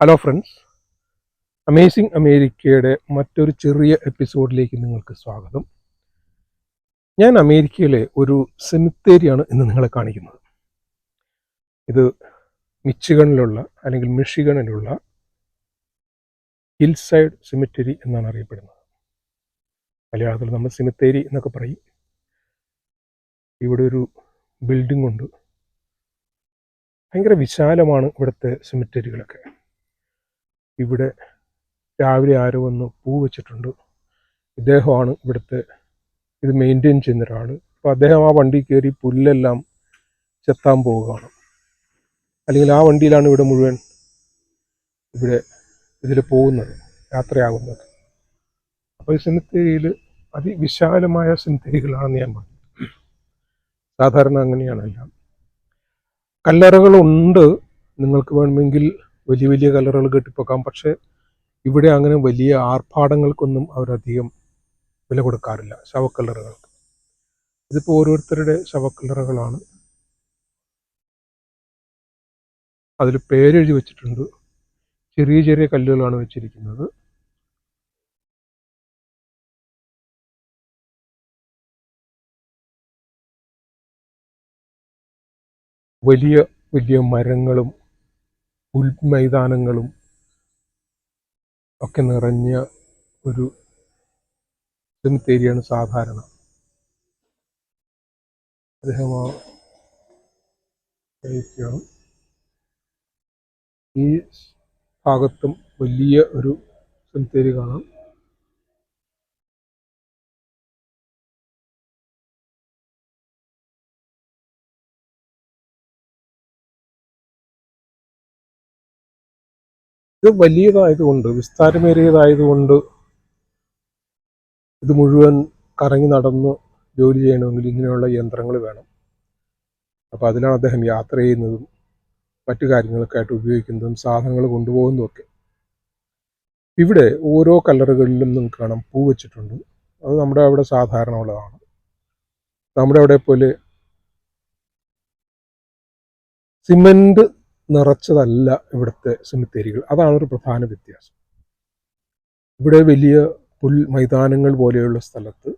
Hello friends amazing അമേരിക്കയുടെ മറ്റൊരു ചെറിയ എപ്പിസോഡിലേക്ക് നിങ്ങൾക്ക് സ്വാഗതം. ഞാൻ അമേരിക്കയിലെ ഒരു സെമിത്തേരിയാണ് ഇന്ന് നിങ്ങളെ കാണിക്കുന്നത്. ഇത് മിച്ചിഗണിലുള്ള അല്ലെങ്കിൽ മിഷിഗണിലുള്ള ഹിൽ സൈഡ് സെമിറ്ററി എന്നാണ് അറിയപ്പെടുന്നത്. മലയാളത്തിൽ നമ്മൾ സെമിത്തേരി എന്നൊക്കെ പറയും. ഇവിടെ ഒരു ബിൽഡിംഗ് ഉണ്ട്. ഭയങ്കര വിശാലമാണ് ഇവിടുത്തെ സെമിറ്ററികളൊക്കെ ഇവിടെ രാവിലെ ആരോ വന്ന് പൂ വെച്ചിട്ടുണ്ട്. ഇദ്ദേഹമാണ് ഇവിടുത്തെ ഇത് മെയിന്റെയിൻ ചെയ്യുന്ന ഒരാൾ അപ്പോൾ അദ്ദേഹം ആ വണ്ടി കയറി പുല്ലെല്ലാം ചെത്താൻ പോവുകയാണ്. അല്ലെങ്കിൽ ആ വണ്ടിയിലാണ് ഇവിടെ മുഴുവൻ ഇവിടെ ഇതിൽ പോകുന്നത് യാത്രയാകുന്നത്. അപ്പോൾ ഈ സെമിത്തേരിയിൽ അതിവിശാലമായ സെമിത്തേരികളാണെന്ന് ഞാൻ പറഞ്ഞു. സാധാരണ അങ്ങനെയാണെല്ലാം കല്ലറകളുണ്ട് നിങ്ങൾക്ക് വേണമെങ്കിൽ വലിയ വലിയ കലറുകൾ കെട്ടിപ്പൊക്കാം. പക്ഷേ ഇവിടെ അങ്ങനെ വലിയ ആർഭാടങ്ങൾക്കൊന്നും അവരധികം വില കൊടുക്കാറില്ല ശവക്കല്ലറുകൾക്ക്. ഇതിപ്പോൾ ഓരോരുത്തരുടെ ശവക്കല്ലറുകളാണ്. അതിൽ പേരെഴുതി വെച്ചിട്ടുണ്ട്. ചെറിയ ചെറിയ കല്ലുകളാണ് വെച്ചിരിക്കുന്നത്. വലിയ വലിയ മരങ്ങളും പുൽമൈതാനങ്ങളും ഒക്കെ നിറഞ്ഞ ഒരു സെമിത്തേരിയാണ് സാധാരണ. അദ്ദേഹം ഈ ഭാഗത്തും വലിയ ഒരു സെമിത്തേരി കാണാം. ഇത് വലിയതായതുകൊണ്ട് വിസ്താരമേറിയതായതുകൊണ്ട് ഇത് മുഴുവൻ കറങ്ങി നടന്ന് ജോലി ചെയ്യണമെങ്കിൽ ഇങ്ങനെയുള്ള യന്ത്രങ്ങൾ വേണം. അപ്പോൾ അതിലാണ് അദ്ദേഹം യാത്ര ചെയ്യുന്നതും മറ്റു കാര്യങ്ങളൊക്കെ ആയിട്ട് ഉപയോഗിക്കുന്നതും സാധനങ്ങൾ കൊണ്ടുപോകുന്നതും ഒക്കെ. ഇവിടെ ഓരോ കല്ലറുകളിലും നിങ്ങൾക്ക് കാണാം പൂ വെച്ചിട്ടുണ്ട്. അത് നമ്മുടെ അവിടെ സാധാരണ ഉള്ളതാണ്. നമ്മുടെ അവിടെ പോലെ സിമന്റ് നിറച്ചതല്ല ഇവിടുത്തെ സെമിത്തേരികൾ അതാണ് ഒരു പ്രധാന വ്യത്യാസം. ഇവിടെ വലിയ പുൽ മൈതാനങ്ങൾ പോലെയുള്ള സ്ഥലത്ത്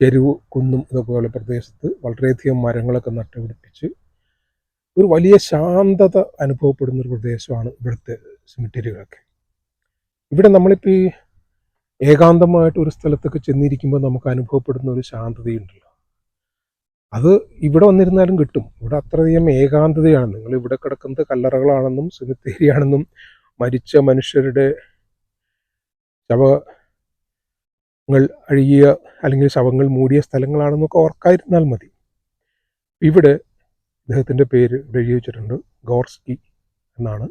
ചെരുവ് കുന്നും ഇതുപോലെ പ്രദേശത്ത് വളരെയധികം മരങ്ങളൊക്കെ നട്ടുപിടിപ്പിച്ച് ഒരു വലിയ ശാന്തത അനുഭവപ്പെടുന്ന ഒരു പ്രദേശമാണ് ഇവിടുത്തെ സെമിറ്ററികളൊക്കെ ഇവിടെ നമ്മളിപ്പോൾ ഈ ഏകാന്തമായിട്ട് ഒരു സ്ഥലത്തൊക്കെ ചെന്നിരിക്കുമ്പോൾ നമുക്ക് അനുഭവപ്പെടുന്ന ഒരു ശാന്തതയുണ്ടല്ലോ. അത് ഇവിടെ വന്നിരുന്നാലും കിട്ടും. ഇവിടെ അത്രയധികം ഏകാന്തതയാണ്. നിങ്ങൾ ഇവിടെ കിടക്കുന്നത് കല്ലറകളാണെന്നും സെമിത്തേരിയാണെന്നും മരിച്ച മനുഷ്യരുടെ ശവങ്ങൾ അഴുകിയ അല്ലെങ്കിൽ ശവങ്ങൾ മൂടിയ സ്ഥലങ്ങളാണെന്നൊക്കെ ഓർക്കായിരുന്നാൽ മതി. ഇവിടെ അദ്ദേഹത്തിന്റെ പേര് ഇവിടെ എഴുതി വെച്ചിട്ടുണ്ട്. ഗോർസ്കി എന്നാണ്.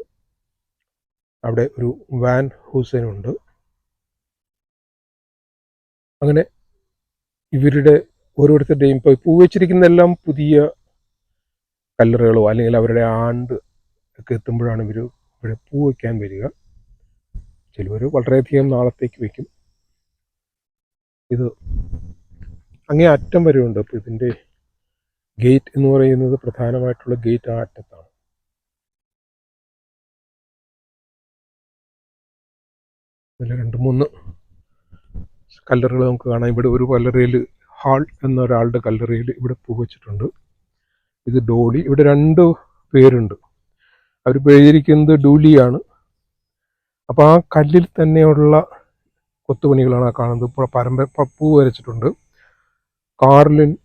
അവിടെ ഒരു വാൻ ഹുസൈനുണ്ട് അങ്ങനെ ഇവരുടെ ഓരോരുത്തരുടെയും ഇപ്പോൾ പൂ വെച്ചിരിക്കുന്നതെല്ലാം പുതിയ കല്ലറുകളോ അല്ലെങ്കിൽ അവരുടെ ആണ്ട് ഒക്കെ എത്തുമ്പോഴാണ് ഇവർ ഇവിടെ പൂ വയ്ക്കാൻ വരിക. ചിലവർ വളരെയധികം നാളത്തേക്ക് വയ്ക്കും ഇത് അങ്ങേ അറ്റം വരെ ഉണ്ട് അപ്പോൾ ഇതിന്റെ ഗേറ്റ് എന്ന് പറയുന്നത് പ്രധാനമായിട്ടുള്ള ഗേറ്റ് ആ അറ്റത്താണ്. രണ്ട് മൂന്ന് കല്ലറുകൾ നമുക്ക് കാണാം. ഇവിടെ ഒരു കല്ലറയിൽ ഹാൾ എന്നൊരാളുടെ കല്ലറിയിൽ ഇവിടെ പൂ വെച്ചിട്ടുണ്ട്. ഇത് ഡോളി. ഇവിടെ രണ്ട് പേരുണ്ട്. അവർ പേരിരിക്കുന്നത് ഡൂലിയാണ്. അപ്പോൾ ആ കല്ലിൽ തന്നെയുള്ള കൊത്തുപണികളാണ് ആ കാണുന്നത്. ഇപ്പോൾ പരമ്പ പൂ വരച്ചിട്ടുണ്ട്. കാർലിൻ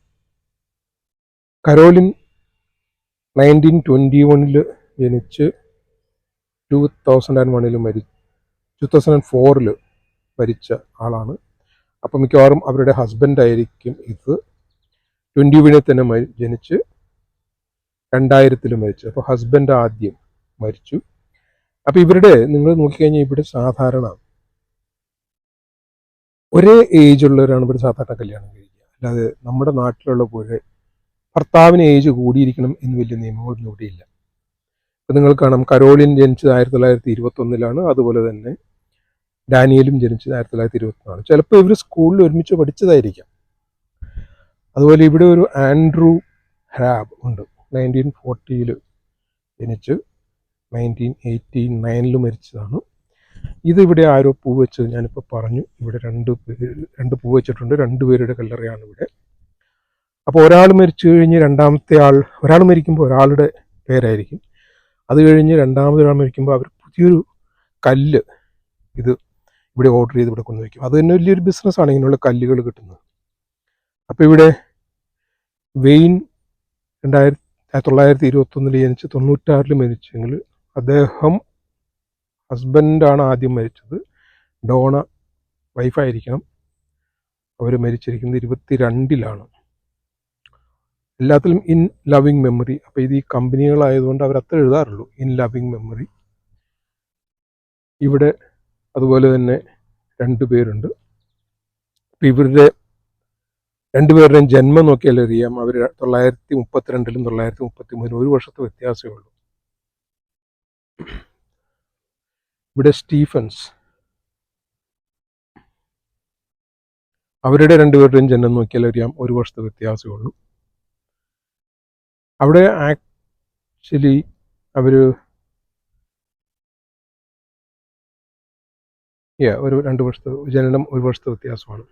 കരോലിൻ നയന്റീൻ ട്വന്റി വണ്ണിൽ ജനിച്ച് ടു തൗസൻഡ് ആൻഡ് വണ്ണിൽ മരി ടു തൗസൻഡ് ആൻഡ് ഫോറിൽ മരിച്ച ആളാണ്. അപ്പം മിക്കവാറും അവരുടെ ഹസ്ബൻഡ് ആയിരിക്കും ഇത്. ട്വന്റി വീണിൽ തന്നെ ജനിച്ച് രണ്ടായിരത്തിൽ മരിച്ചു. അപ്പോൾ ഹസ്ബൻഡ് ആദ്യം മരിച്ചു. അപ്പോൾ ഇവരുടെ നിങ്ങൾ നോക്കിക്കഴിഞ്ഞാൽ ഇവിടെ സാധാരണ ഒരേ ഏജ് ഉള്ളവരാണ് ഇവിടെ സാധാരണ കല്യാണം കഴിക്കുക. അല്ലാതെ നമ്മുടെ നാട്ടിലുള്ള പോലെ ഭർത്താവിന് ഏജ് കൂടിയിരിക്കണം എന്ന് വലിയ നിയമങ്ങളൊന്നും ഇല്ല ഇപ്പം നിങ്ങൾ കാണാം കരോളിൻ ജനിച്ചത് ആയിരത്തി തൊള്ളായിരത്തി ഇരുപത്തൊന്നിലാണ്. അതുപോലെ തന്നെ ഡാനിയലും ജനിച്ചത് ആയിരത്തി തൊള്ളായിരത്തി ഇരുപത്തിനാല് ചിലപ്പോൾ ഇവർ സ്കൂളിൽ ഒരുമിച്ച് പഠിച്ചതായിരിക്കാം. അതുപോലെ ഇവിടെ ഒരു ആൻഡ്രൂ ഹാബ് ഉണ്ട്. നയന്റീൻ ഫോർട്ടിയിൽ ജനിച്ച് നയന്റീൻ എയ്റ്റി നയനിൽ മരിച്ചതാണ്. ഇതിവിടെ ആരോ പൂ വെച്ചത് ഞാനിപ്പോൾ പറഞ്ഞു. ഇവിടെ രണ്ട് പേര് രണ്ട് പൂ വെച്ചിട്ടുണ്ട്. രണ്ട് പേരുടെ കല്ലറയാണ് ഇവിടെ. അപ്പോൾ ഒരാൾ മരിച്ചു കഴിഞ്ഞ് രണ്ടാമത്തെ ആൾ ഒരാൾ മരിക്കുമ്പോൾ ഒരാളുടെ പേരായിരിക്കും. അത് കഴിഞ്ഞ് രണ്ടാമതൊരാൾ മരിക്കുമ്പോൾ അവർ പുതിയൊരു കല്ല് ഇത് ഇവിടെ ഓർഡർ ചെയ്ത് ഇവിടെ കൊണ്ടുവയ്ക്കും അത് തന്നെ വലിയൊരു ബിസിനസ്സാണ് ഇങ്ങനെയുള്ള കല്ലുകൾ കിട്ടുന്നത്. അപ്പോൾ ഇവിടെ വെയിൻ രണ്ടായിരത്തി ആയിരത്തി തൊള്ളായിരത്തി ഇരുപത്തൊന്നിൽ ജനിച്ച് തൊണ്ണൂറ്റാറിൽ മരിച്ചെങ്കിൽ അദ്ദേഹം ഹസ്ബൻഡാണ് ആദ്യം മരിച്ചത്. ഡോണ വൈഫായിരിക്കണം അവർ മരിച്ചിരിക്കുന്നത് ഇരുപത്തി രണ്ടിലാണ് എല്ലാത്തിലും ഇൻ ലവിങ് മെമ്മറി അപ്പോൾ ഇത് ഈ കമ്പനികളായതുകൊണ്ട് അവർ അത്ര എഴുതാറുള്ളൂ. ഇൻ ലവിങ് മെമ്മറി ഇവിടെ അതുപോലെ തന്നെ രണ്ട് പേരുണ്ട്. ഇവരുടെ രണ്ടുപേരുടെയും ജന്മം നോക്കിയാൽ അറിയാം. അവർ തൊള്ളായിരത്തി മുപ്പത്തിരണ്ടിലും തൊള്ളായിരത്തി മുപ്പത്തി മൂന്നിലും ഒരു വർഷത്തെ വ്യത്യാസമേ ഉള്ളൂ. ഇവിടെ സ്റ്റീഫൻസ്. അവരുടെ രണ്ടുപേരുടെയും ജന്മം നോക്കിയാൽ അറിയാം. ഒരു വർഷത്തെ വ്യത്യാസമേ ഉള്ളൂ. അവിടെ ആക്ച്വലി അവർ ഒരു രണ്ട് വർഷത്തെ ജനനം ഒരു വർഷത്തെ വ്യത്യാസമാണ്.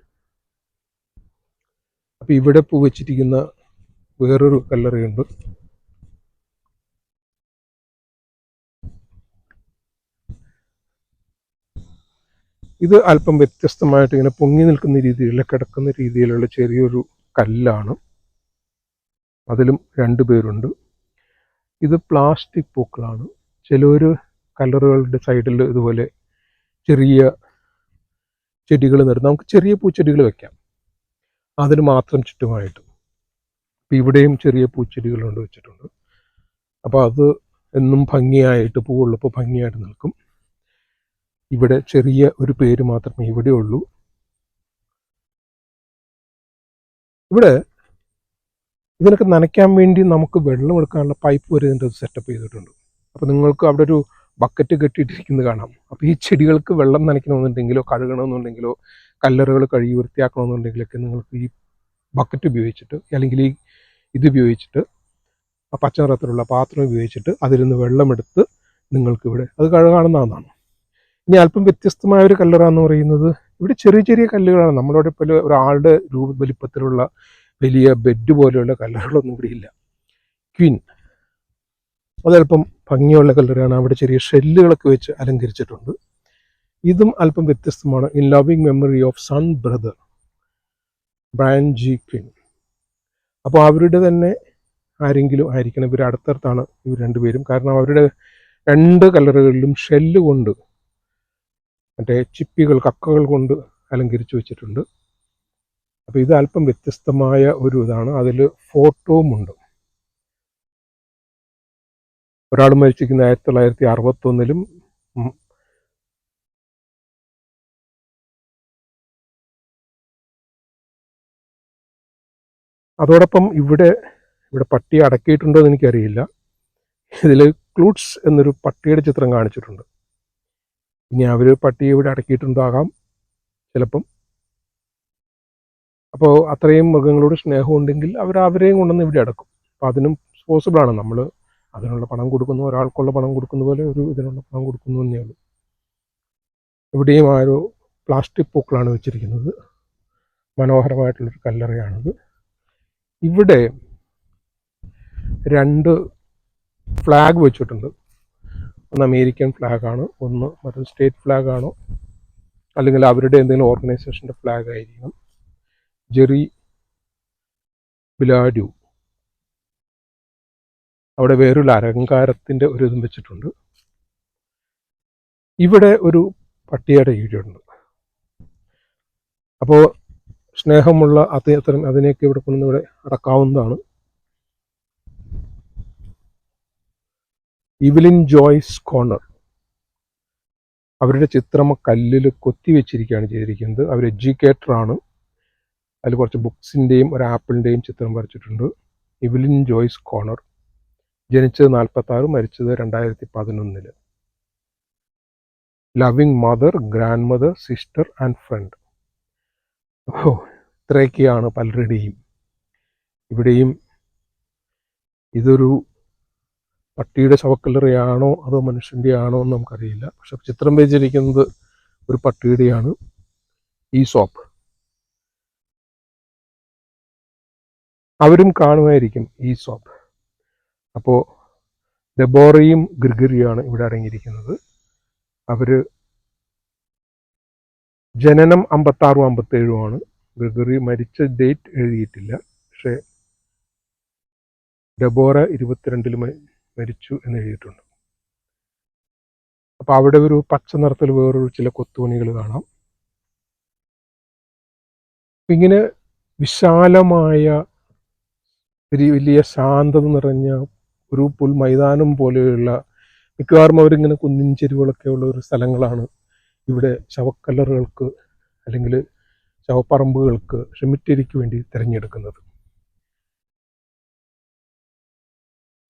അപ്പം ഇവിടെ പൂ വെച്ചിരിക്കുന്ന വേറൊരു കല്ലറയുണ്ട്. ഇത് അല്പം വ്യത്യസ്തമായിട്ട് ഇങ്ങനെ പൊങ്ങി നിൽക്കുന്ന രീതിയിലുള്ള കിടക്കുന്ന രീതിയിലുള്ള ചെറിയൊരു കല്ലാണ്. അതിലും രണ്ട് പേരുണ്ട്. ഇത് പ്ലാസ്റ്റിക് പൂക്കളാണ്. ചിലർ കല്ലറുകളുടെ സൈഡിൽ ഇതുപോലെ ചെറിയ ചെടികൾ നടും. നമുക്ക് ചെറിയ പൂച്ചെടികൾ വെക്കാം. അതിന് മാത്രം ചുറ്റുമായിട്ട്. ഇപ്പം ഇവിടെയും ചെറിയ പൂച്ചെടികൾ കൊണ്ട് വെച്ചിട്ടുണ്ട്. അപ്പോൾ അത് എന്നും ഭംഗിയായിട്ട് പൂവുള്ളപ്പോൾ ഭംഗിയായിട്ട് നിൽക്കും. ഇവിടെ ചെറിയ ഒരു പേര് മാത്രമേ ഇവിടെ ഉള്ളൂ. ഇവിടെ ഇതിനൊക്കെ നനയ്ക്കാൻ വേണ്ടി നമുക്ക് വെള്ളം എടുക്കാനുള്ള പൈപ്പ് വരെ ഇതിന്റെ സെറ്റപ്പ് ചെയ്തിട്ടുണ്ട്. അപ്പോൾ നിങ്ങൾക്ക് അവിടെ ഒരു ബക്കറ്റ് കെട്ടിയിട്ടിരിക്കുന്നത് കാണാം. അപ്പോൾ ഈ ചെടികൾക്ക് വെള്ളം നനയ്ക്കണമെന്നുണ്ടെങ്കിലോ കഴുകണമെന്നുണ്ടെങ്കിലോ കല്ലറുകൾ കഴുകി വൃത്തിയാക്കണമെന്നുണ്ടെങ്കിലൊക്കെ നിങ്ങൾക്ക് ഈ ബക്കറ്റ് ഉപയോഗിച്ചിട്ട് അല്ലെങ്കിൽ ഈ ഇത് ഉപയോഗിച്ചിട്ട് ആ പച്ച നിറത്തിലുള്ള പാത്രം ഉപയോഗിച്ചിട്ട് അതിൽ നിന്ന് വെള്ളമെടുത്ത് നിങ്ങൾക്ക് ഇവിടെ അത് കഴുകാണെന്നാണ് ഇനി അല്പം വ്യത്യസ്തമായ ഒരു കല്ലറാന്ന് പറയുന്നത് ഇവിടെ ചെറിയ ചെറിയ കല്ലുകളാണ്. നമ്മളോട് ഇപ്പോൾ ഒരാളുടെ രൂപ വലിപ്പത്തിലുള്ള വലിയ ബെഡ് പോലെയുള്ള കല്ലറുകളൊന്നും ഇവിടെ ഇല്ല. ക്വീൻ. അതല്പം ഭംഗിയുള്ള കല്ലറിയാണ് അവിടെ ചെറിയ ഷെല്ലുകളൊക്കെ വെച്ച് അലങ്കരിച്ചിട്ടുണ്ട്. ഇതും അല്പം വ്യത്യസ്തമാണ് in loving memory of son brother Bran G Quinn അപ്പോൾ അവരുടെ തന്നെ ആരെങ്കിലും ആയിരിക്കണം. ഇവർ അടുത്തടുത്താണ് ഇവർ രണ്ടുപേരും. കാരണം അവരുടെ രണ്ട് കല്ലറുകളിലും ഷെല്ല് കൊണ്ട് മറ്റേ ചിപ്പികൾ കക്കകൾ കൊണ്ട് അലങ്കരിച്ചു വെച്ചിട്ടുണ്ട്. അപ്പോൾ ഇത് അല്പം വ്യത്യസ്തമായ ഒരു ഇതാണ്. അതിൽ ഫോട്ടോവും ഉണ്ട്. ഒരാൾ മരിച്ചിരിക്കുന്ന ആയിരത്തി തൊള്ളായിരത്തി അറുപത്തൊന്നിലും അതോടൊപ്പം ഇവിടെ ഇവിടെ പട്ടി അടക്കിയിട്ടുണ്ടോ എന്ന് എനിക്കറിയില്ല. ഇതിൽ ക്ലൂട്ട്സ് എന്നൊരു പട്ടിയുടെ ചിത്രം കാണിച്ചിട്ടുണ്ട്. ഇനി അവർ പട്ടിയെ ഇവിടെ അടക്കിയിട്ടുണ്ടാകാം ചിലപ്പം. അപ്പോൾ അത്രയും മൃഗങ്ങളോട് സ്നേഹമുണ്ടെങ്കിൽ അവർ അവരെയും കൊണ്ടുവന്ന് ഇവിടെ അടക്കും. അപ്പോൾ അതിനും പോസിബിളാണ് നമ്മൾ അതിനുള്ള പണം കൊടുക്കുന്നു ഒരാൾക്കുള്ള പണം കൊടുക്കുന്ന പോലെ ഒരു ഇതിനുള്ള പണം കൊടുക്കുന്നു എന്നേ ഉള്ളൂ. ഇവിടെയും ആ ഒരു പ്ലാസ്റ്റിക് പൂക്കളാണ് വെച്ചിരിക്കുന്നത്. മനോഹരമായിട്ടുള്ളൊരു കല്ലറയാണിത്. ഇവിടെ രണ്ട് ഫ്ലാഗ് വെച്ചിട്ടുണ്ട്. ഒന്ന് അമേരിക്കൻ ഫ്ലാഗാണ് ഒന്ന് മറ്റൊരു സ്റ്റേറ്റ് ഫ്ലാഗാണോ അല്ലെങ്കിൽ അവരുടെ എന്തെങ്കിലും ഓർഗനൈസേഷന്റെ ഫ്ലാഗ് ആയിരിക്കണം. ജെറി ബിലാഡു അവിടെ വേറൊരു അലങ്കാരത്തിന്റെ ഒരു ഇതും വെച്ചിട്ടുണ്ട്. ഇവിടെ ഒരു പട്ടിയുടെ ഈടുണ്ട് അപ്പോൾ സ്നേഹമുള്ള അത്തരം അതിനെയൊക്കെ ഇവിടെ കൊണ്ടുവന്ന് ഇവിടെ അടക്കാവുന്നതാണ്. ഇവലിൻ ജോയ്സ് കോർണർ. അവരുടെ ചിത്രം കല്ലിൽ കൊത്തി വെച്ചിരിക്കുകയാണ് ചെയ്തിരിക്കുന്നത്. അവർ എഡ്യൂക്കേറ്ററാണ് അതിൽ കുറച്ച് ബുക്സിന്റെയും ഒരു ആപ്പിളിന്റെയും ചിത്രം വരച്ചിട്ടുണ്ട്. Evelyn Joyce Corner. ജനിച്ചത് നാൽപ്പത്തി ആറ് മരിച്ചത് രണ്ടായിരത്തി പതിനൊന്നിൽ loving mother grandmother sister and friend ഓ ഇത്രയൊക്കെയാണ് പലരുടെയും. ഇവിടെയും ഇതൊരു പട്ടിയുടെ ശവക്കല്ലറയാണോ അതോ മനുഷ്യന്റെ ആണോ എന്ന് നമുക്കറിയില്ല. പക്ഷെ ചിത്രം വെച്ചിരിക്കുന്നത് ഒരു പട്ടിയുടെയാണ്. ഈ സോപ്പ്. അവരും കാണുമായിരിക്കും ഈ സോപ്പ്. അപ്പോൾ ദബോറയും ഗ്രിഗറിയുമാണ് ഇവിടെ അടങ്ങിയിരിക്കുന്നത്. അവർ ജനനം അമ്പത്താറും അമ്പത്തേഴുമാണ് ഗ്രിഗറി മരിച്ച ഡേറ്റ് എഴുതിയിട്ടില്ല. പക്ഷേ ഡബോറ ഇരുപത്തിരണ്ടിൽ മരിച്ചു എന്ന് എഴുതിയിട്ടുണ്ട്. അപ്പോൾ അവിടെ ഒരു പച്ച നിറത്തിൽ വേറൊരു ചില കൊത്തുപണികൾ കാണാം. ഇങ്ങനെ വിശാലമായ വലിയ ശാന്തത നിറഞ്ഞ ഒരു പുൽ മൈതാനം പോലെയുള്ള മിക്കവാറും അവരിങ്ങനെ കുന്നിൻ ചെരുവുകളൊക്കെ ഉള്ള ഒരു സ്ഥലങ്ങളാണ് ഇവിടെ ശവക്കല്ലറുകൾക്ക് അല്ലെങ്കിൽ ശവപ്പറമ്പുകൾക്ക് ഷെമിറ്റേരിക്ക് വേണ്ടി തിരഞ്ഞെടുക്കുന്നത്.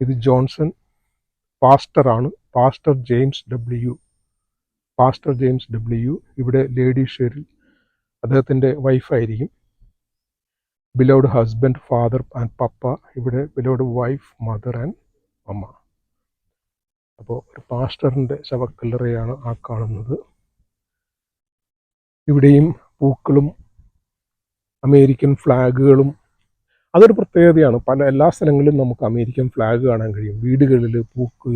ഇത് Johnson പാസ്റ്ററാണ്. Pastor James W. Pastor James W ഇവിടെ ലേഡി ഷെറിൽ അദ്ദേഹത്തിന്റെ വൈഫായിരിക്കും beloved husband father and papa ഇവിടെ ബിലോഡ് വൈഫ് മദർ ആൻഡ് അമ്മ അപ്പോൾ ഒരു പാസ്റ്ററിന്റെ ശവക്കല്ലറയാണ് ആ കാണുന്നത്. ഇവിടെയും പൂക്കളും അമേരിക്കൻ ഫ്ലാഗുകളും അതൊരു പ്രത്യേകതയാണ്. പല എല്ലാ സ്ഥലങ്ങളിലും നമുക്ക് അമേരിക്കൻ ഫ്ലാഗ് കാണാൻ കഴിയും. വീടുകളിൽ പൂക്ക്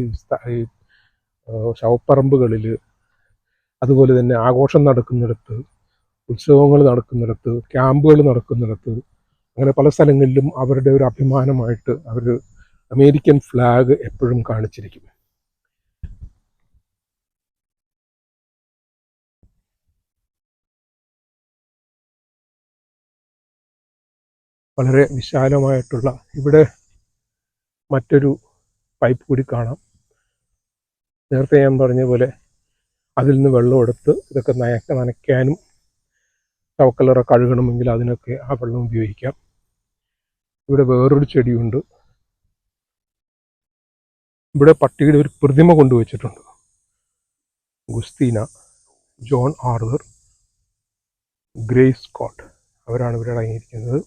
ശവപ്പറമ്പുകളിൽ അതുപോലെ തന്നെ ആഘോഷം നടക്കുന്നിടത്ത് ഉത്സവങ്ങൾ നടക്കുന്നിടത്ത് ക്യാമ്പുകൾ നടക്കുന്നിടത്ത് അങ്ങനെ പല സ്ഥലങ്ങളിലും അവരുടെ ഒരു അഭിമാനമായിട്ട് അവർ അമേരിക്കൻ ഫ്ലാഗ് എപ്പോഴും കാണിച്ചിരിക്കും. വളരെ വിശാലമായിട്ടുള്ള ഇവിടെ മറ്റൊരു പൈപ്പ് കൂടി കാണാം. നേരത്തെ ഞാൻ പറഞ്ഞ പോലെ അതിൽ നിന്ന് വെള്ളം എടുത്ത് ഇതൊക്കെ നയക്ക നനയ്ക്കാനും ചവക്കലറ കഴുകണമെങ്കിൽ അതിനൊക്കെ ആ വെള്ളം ഉപയോഗിക്കാം. ഇവിടെ വേറൊരു ചെടിയുണ്ട്. ഇവിടെ പട്ടിയുടെ ഒരു പ്രതിമ കൊണ്ടുവച്ചിട്ടുണ്ട്. Gustina John Arthur Grace Scott അവരാണ് ഇവിടെ അടങ്ങിയിരിക്കുന്നത്.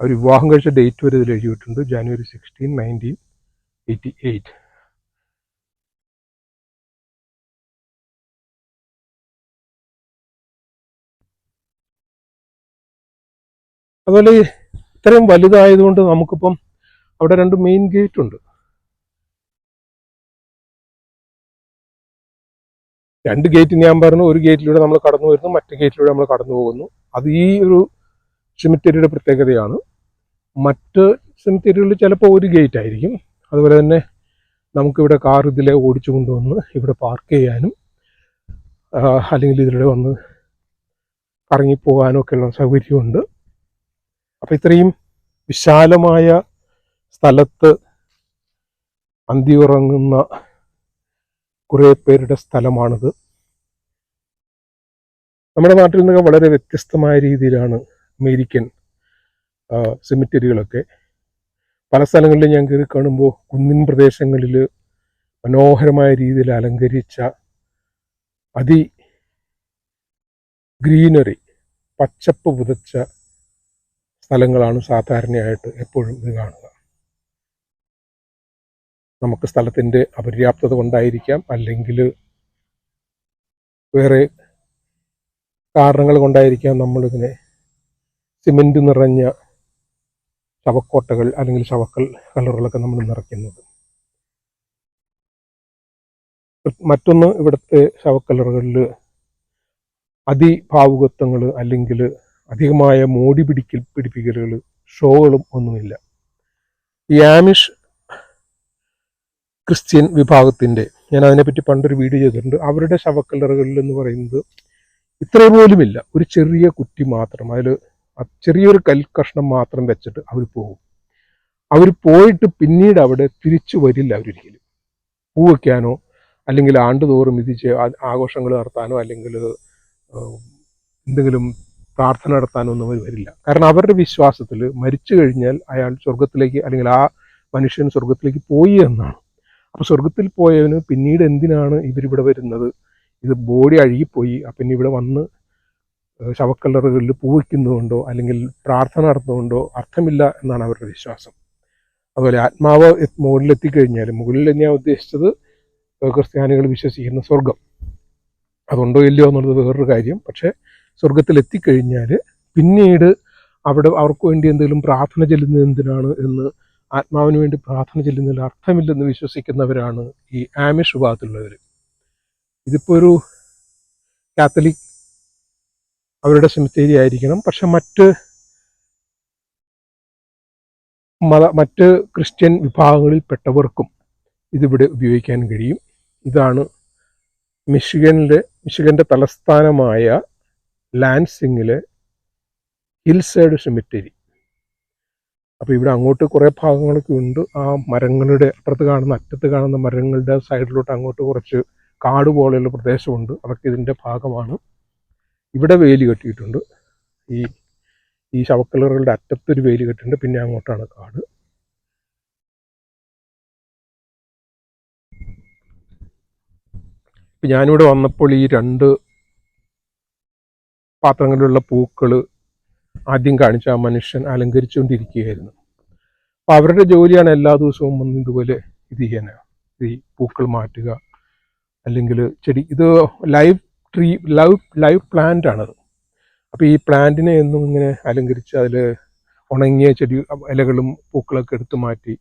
അവർ വിവാഹം കഴിച്ച ഡേറ്റ് വരെ ഇതിൽ എഴുതിയിട്ടുണ്ട്. January sixteen nineteen eighty eight. അതുപോലെ ഇത്രയും വലുതായതുകൊണ്ട് നമുക്കിപ്പം അവിടെ രണ്ട് മെയിൻ ഗേറ്റ് ഉണ്ട്. രണ്ട് ഗേറ്റ് ഞാൻ പറഞ്ഞു ഒരു ഗേറ്റിലൂടെ നമ്മൾ കടന്നു വരുന്നു മറ്റു ഗേറ്റിലൂടെ നമ്മൾ കടന്നു പോകുന്നു. അത് ഈ ഒരു സെമിത്തേരിയുടെ പ്രത്യേകതയാണ്. മറ്റ് സെമിത്തേരികളിൽ ചിലപ്പോൾ ഒരു ഗേറ്റ് ആയിരിക്കും. അതുപോലെ തന്നെ നമുക്കിവിടെ കാർ ഇതിലെ ഓടിച്ചു കൊണ്ടുവന്ന് ഇവിടെ പാർക്ക് ചെയ്യാനും അല്ലെങ്കിൽ ഇതിലൂടെ വന്ന് കറങ്ങിപ്പോകാനും ഒക്കെയുള്ള സൗകര്യമുണ്ട്. അപ്പം ഇത്രയും വിശാലമായ സ്ഥലത്ത് അന്തിയുറങ്ങുന്ന കുറേ പേരുടെ സ്ഥലമാണിത്. നമ്മുടെ നാട്ടിൽ നിന്നൊക്കെ വളരെ വ്യത്യസ്തമായ രീതിയിലാണ് അമേരിക്കൻ സെമിറ്ററികളൊക്കെ പല സ്ഥലങ്ങളിലും ഞാൻ കയറി കാണുമ്പോൾ കുന്നിൻ പ്രദേശങ്ങളിൽ മനോഹരമായ രീതിയിൽ അലങ്കരിച്ച അതി ഗ്രീനറി പച്ചപ്പ് പുതച്ച സ്ഥലങ്ങളാണ് സാധാരണയായിട്ട് എപ്പോഴും ഇത് കാണുക. നമുക്ക് സ്ഥലത്തിന്റെ അപര്യാപ്തത കൊണ്ടായിരിക്കാം. അല്ലെങ്കിൽ വേറെ കാരണങ്ങൾ കൊണ്ടായിരിക്കാം നമ്മളിതിനെ സിമെന്റ് നിറഞ്ഞ ശവക്കോട്ടകൾ അല്ലെങ്കിൽ ശവക്കൽ കളറുകളൊക്കെ നമ്മൾ നിറയ്ക്കുന്നത്. മറ്റൊന്ന് ഇവിടുത്തെ ശവക്കലറുകളിൽ അതിഭാവുകത്വങ്ങൾ അല്ലെങ്കിൽ അധികമായ മോടി പിടിക്കൽ പിടിപ്പിക്കലുകൾ ഷോകളും ഒന്നുമില്ല. ഈ ആമിഷ് ക്രിസ്ത്യൻ വിഭാഗത്തിന്റെ ഞാൻ അതിനെപ്പറ്റി പണ്ടൊരു വീഡിയോ ചെയ്തിട്ടുണ്ട് അവരുടെ ശവക്കല്ലറുകളിൽ എന്ന് പറയുന്നത് ഇത്ര പോലുമില്ല. ഒരു ചെറിയ കുറ്റി മാത്രം അതിൽ ചെറിയൊരു കൽക്കഷ്ണം മാത്രം വെച്ചിട്ട് അവർ പോകും. അവർ പോയിട്ട് പിന്നീട് അവിടെ തിരിച്ചു വരില്ല അവരൊരിക്കലും. പൂ വയ്ക്കാനോ അല്ലെങ്കിൽ ആണ്ടുതോറും ഇത് ആഘോഷങ്ങൾ നടത്താനോ അല്ലെങ്കിൽ എന്തെങ്കിലും പ്രാർത്ഥന നടത്താനോ ഒന്നും അവർ വരില്ല. കാരണം അവരുടെ വിശ്വാസത്തിൽ മരിച്ചു കഴിഞ്ഞാൽ അയാൾ സ്വർഗത്തിലേക്ക് അല്ലെങ്കിൽ ആ മനുഷ്യൻ സ്വർഗത്തിലേക്ക് പോയി എന്നാണ്. അപ്പോൾ സ്വർഗത്തിൽ പോയവന് പിന്നീട് എന്തിനാണ് ഇവരിവിടെ വരുന്നത്? ഇത് ബോഡി അഴുകിപ്പോയി അപ്പം ഇവിടെ വന്ന് ശവക്കല്ലറുകളിൽ പൂവിക്കുന്നതുകൊണ്ടോ അല്ലെങ്കിൽ പ്രാർത്ഥന നടത്തുന്നതുകൊണ്ടോ അർത്ഥമില്ല എന്നാണ് അവരുടെ വിശ്വാസം. അതുപോലെ ആത്മാവ് മുകളിലെത്തിക്കഴിഞ്ഞാൽ മുകളിൽ ഞാൻ ഉദ്ദേശിച്ചത് ക്രിസ്ത്യാനികൾ വിശ്വസിക്കുന്ന സ്വർഗം അതുണ്ടോ ഇല്ലയോ എന്നുള്ളത് വേറൊരു കാര്യം. പക്ഷേ സ്വർഗത്തിൽ എത്തിക്കഴിഞ്ഞാൽ പിന്നീട് അവിടെ അവർക്ക് വേണ്ടി എന്തെങ്കിലും പ്രാർത്ഥന ചെല്ലുന്നത് എന്തിനാണ് എന്ന് ആത്മാവിന് വേണ്ടി പ്രാർത്ഥന ചെല്ലുന്നതിൽ അർത്ഥമില്ലെന്ന് വിശ്വസിക്കുന്നവരാണ് ഈ ആമിഷ് വിഭാഗത്തിലുള്ളവർ ഇതിപ്പോൾ ഒരു കാത്തലിക് അവരുടെ സെമിത്തേരി ആയിരിക്കണം. പക്ഷെ മറ്റ് മത മറ്റ് ക്രിസ്ത്യൻ വിഭാഗങ്ങളിൽപ്പെട്ടവർക്കും ഇതിവിടെ ഉപയോഗിക്കാൻ കഴിയും. ഇതാണ് മിഷിഗനിലെ മിഷിഗന്റെ തലസ്ഥാനമായ ലാൻസിങ്ങിലെ ഹിൽസൈഡ് സെമിത്തേരി അപ്പോൾ ഇവിടെ അങ്ങോട്ട് കുറേ ഭാഗങ്ങളൊക്കെ ഉണ്ട്. ആ മരങ്ങളുടെ അപ്പുറത്ത് കാണുന്ന അറ്റത്ത് കാണുന്ന മരങ്ങളുടെ സൈഡിലോട്ട് അങ്ങോട്ട് കുറച്ച് കാട് പോലെയുള്ള പ്രദേശമുണ്ട്. അതൊക്കെ ഇതിന്റെ ഭാഗമാണ്. ഇവിടെ വേലി കെട്ടിയിട്ടുണ്ട്. ഈ ഈ ശവക്കലറുകളുടെ അറ്റത്തൊരു വേലി കെട്ടിയിട്ടുണ്ട്. പിന്നെ അങ്ങോട്ടാണ് കാട്. ഞാനിവിടെ വന്നപ്പോൾ ഈ രണ്ട് പാത്രങ്ങളിലുള്ള പൂക്കൾ ആദ്യം കാണിച്ച ആ മനുഷ്യൻ അലങ്കരിച്ചുകൊണ്ടിരിക്കുകയായിരുന്നു. അപ്പം അവരുടെ ജോലിയാണ് എല്ലാ ദിവസവും വന്ന് ഇതുപോലെ ഇത് ചെയ്യാനാണ് ഈ പൂക്കൾ മാറ്റുക അല്ലെങ്കിൽ ചെടി ഇത് live tree live live plant ആണത് അപ്പോൾ ഈ പ്ലാന്റിനെ എന്നും ഇങ്ങനെ അലങ്കരിച്ച് അതിൽ ഉണങ്ങിയ ചെടി ഇലകളും പൂക്കളൊക്കെ എടുത്തു മാറ്റി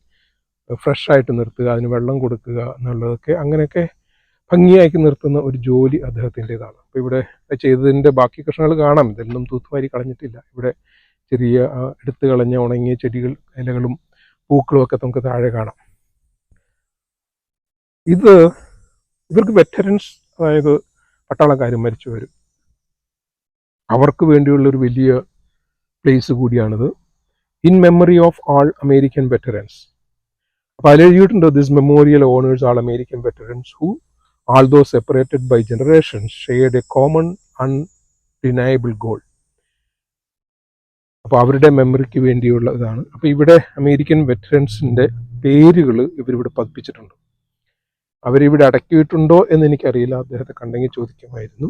ഫ്രഷ് ആയിട്ട് നിർത്തുക അതിന് വെള്ളം കൊടുക്കുക എന്നുള്ളതൊക്കെ അങ്ങനെയൊക്കെ ഭംഗിയാക്കി നിർത്തുന്ന ഒരു ജോലി അദ്ദേഹത്തിന്റെതാണ്. അപ്പോൾ ഇവിടെ ചെയ്തതിന്റെ ബാക്കി കഷ്ണങ്ങൾ കാണാം. ഇതെല്ലാം തൂത്തുവാരി കളഞ്ഞിട്ടില്ല. ഇവിടെ ചെറിയ എടുത്തു കളഞ്ഞ ഉണങ്ങിയ ചെടികൾ ഇലകളും പൂക്കളും ഒക്കെ നമുക്ക് താഴെ കാണാം. ഇത് ഇവർക്ക് വെറ്ററൻസ് അതായത് പട്ടാളക്കാരും മരിച്ചു വരും. അവർക്ക് വേണ്ടിയുള്ള ഒരു വലിയ പ്ലേസ് കൂടിയാണിത്. In memory of all American veterans. അപ്പോൾ അതിൽ എഴുതിയിട്ടുണ്ട് this memorial honours all American veterans who though separated by generations shared a common undeniable goal അപ്പോൾ അവരുടെ മെമ്മറിക്ക് വേണ്ടിയുള്ള ഇതാണ് അപ്പോൾ ഇവിടെ അമേരിക്കൻ വെറ്ററൻസിന്റെ പേരുകൾ ഇവരിവിടെ പതിപ്പിച്ചിട്ടുണ്ട്. അവരിവിടെ അടക്കിയിട്ടുണ്ടോ എന്ന് എനിക്കറിയില്ല. അദ്ദേഹത്തെ കണ്ടെങ്കിൽ ചോദിക്കുമായിരുന്നു.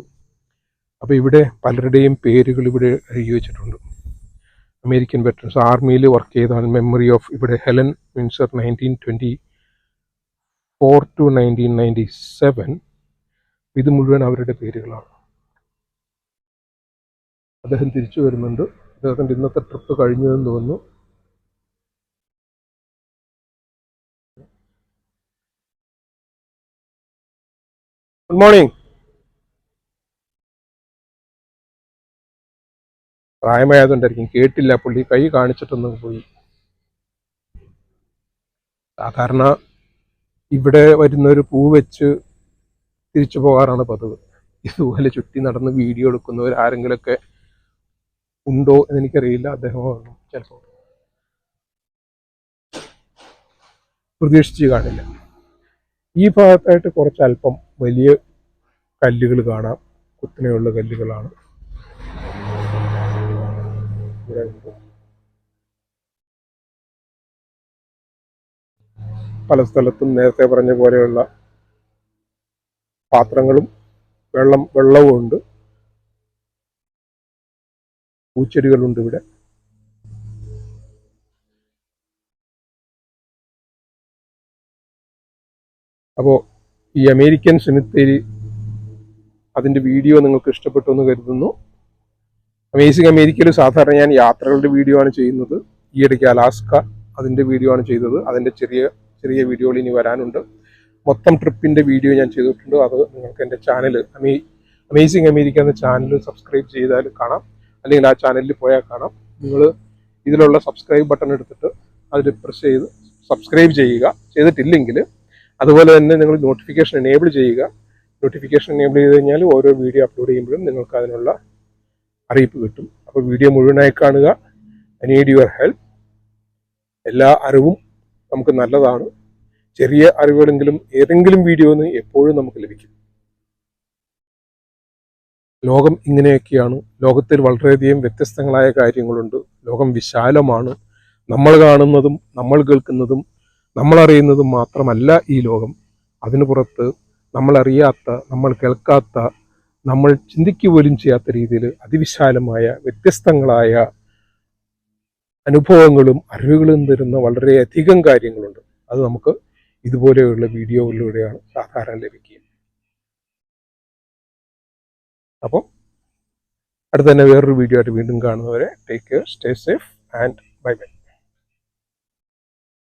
അപ്പോൾ ഇവിടെ പലരുടെയും പേരുകൾ ഇവിടെ എഴുതി വെച്ചിട്ടുണ്ട്. അമേരിക്കൻ വെറ്ററൻസ് ആർമിയിൽ വർക്ക് ചെയ്താണ് മെമ്മറി ഓഫ് ഇവിടെ Helen Windsor nineteen twenty four to nineteen ninety seven ഇത് മുഴുവൻ അവരുടെ പേരുകളാണ്. അദ്ദേഹം തിരിച്ചു വരുന്നുണ്ട്. അദ്ദേഹത്തിന്റെ ഇന്നത്തെ ട്രിപ്പ് കഴിഞ്ഞു എന്ന് തോന്നുന്നു. Good morning. പ്രായമായതുകൊണ്ടായിരിക്കും. കേട്ടില്ല. പുള്ളി കൈ കാണിച്ചിട്ടൊന്നും പോയി. സാധാരണ ഇവിടെ വരുന്ന ഒരു പൂ വെച്ച് തിരിച്ചു പോകാറാണ് പതിവ്. ഇതുപോലെ ചുറ്റി നടന്ന് വീഡിയോ എടുക്കുന്നവർ ആരെങ്കിലുമൊക്കെ ഉണ്ടോ എന്ന് എനിക്കറിയില്ല. അദ്ദേഹം ചിലപ്പോൾ പ്രതീക്ഷിച്ച് കാണില്ല. ഈ ഭാഗത്തായിട്ട് കുറച്ച് അല്പം വലിയ കല്ലുകൾ കാണാം. കുത്തനെയുള്ള കല്ലുകളാണ്. ഇവിടെ പല സ്ഥലത്തും നേരത്തെ പറഞ്ഞ പോലെയുള്ള പാത്രങ്ങളും വെള്ളം വെള്ളവും ഉണ്ട്. പൂച്ചെടികളുണ്ട് ഇവിടെ. അപ്പോൾ ഈ അമേരിക്കൻ സെമിത്തേരി അതിന്റെ വീഡിയോ നിങ്ങൾക്ക് ഇഷ്ടപ്പെട്ടു എന്ന് കരുതുന്നു. അമേസിങ് അമേരിക്കയിൽ സാധാരണ ഞാൻ യാത്രകളുടെ വീഡിയോ ആണ് ചെയ്യുന്നത്. ഈയിടയ്ക്ക് അലാസ്ക അതിന്റെ വീഡിയോ ആണ് ചെയ്തത്. അതിന്റെ ചെറിയ ചെറിയ വീഡിയോകൾ ഇനി വരാനുണ്ട്. മൊത്തം ട്രിപ്പിന്റെ വീഡിയോ ഞാൻ ചെയ്തിട്ടുണ്ട്. അത് നിങ്ങൾക്ക് എന്റെ ചാനൽ അമേ അമേസിങ് അമേരിക്ക എന്ന ചാനൽ സബ്സ്ക്രൈബ് ചെയ്താൽ കാണാം. അല്ലെങ്കിൽ ആ ചാനലിൽ പോയാൽ കാണാം. നിങ്ങൾ ഇതിലുള്ള സബ്സ്ക്രൈബ് ബട്ടൺ എടുത്തിട്ട് അതിൽ പ്രസ് ചെയ്ത് സബ്സ്ക്രൈബ് ചെയ്യുക. ചെയ്തിട്ടില്ലെങ്കിൽ അതുപോലെ തന്നെ നിങ്ങൾ നോട്ടിഫിക്കേഷൻ എനേബിൾ ചെയ്യുക. നോട്ടിഫിക്കേഷൻ എനേബിൾ ചെയ്ത് കഴിഞ്ഞാൽ ഓരോ വീഡിയോ അപ്ലോഡ് ചെയ്യുമ്പോഴും നിങ്ങൾക്ക് അതിനുള്ള അറിയിപ്പ് കിട്ടും. അപ്പോൾ വീഡിയോ മുഴുവനായി കാണുക. ഐ നീഡ് യുവർ ഹെൽപ്പ് എല്ലാ അറിവും നമുക്ക് നല്ലതാണ്. ചെറിയ അറിവുകളെങ്കിലും ഏതെങ്കിലും വീഡിയോ നിന്ന് എപ്പോഴും നമുക്ക് ലഭിക്കും. ലോകം ഇങ്ങനെയൊക്കെയാണ്. ലോകത്തിൽ വളരെയധികം വ്യത്യസ്തങ്ങളായ കാര്യങ്ങളുണ്ട്. ലോകം വിശാലമാണ്. നമ്മൾ കാണുന്നതും നമ്മൾ കേൾക്കുന്നതും നമ്മൾ അറിയുന്നതും മാത്രമല്ല ഈ ലോകം. അതിനു പുറത്ത് നമ്മൾ അറിയാത്ത നമ്മൾ കേൾക്കാത്ത നമ്മൾ ചിന്തിക്കുക പോലും ചെയ്യാത്ത രീതിയിൽ അതിവിശാലമായ വ്യത്യസ്തങ്ങളായ അനുഭവങ്ങളും അറിവുകളും തരുന്ന വളരെയധികം കാര്യങ്ങളുണ്ട്. അത് നമുക്ക് ഇതുപോലെയുള്ള വീഡിയോകളിലൂടെയാണ് സാധാരണ ലഭിക്കുക. അപ്പോൾ അടുത്ത തന്നെ വേറൊരു വീഡിയോ ആയിട്ട് വീണ്ടും കാണുന്നവരെ take care stay safe and bye bye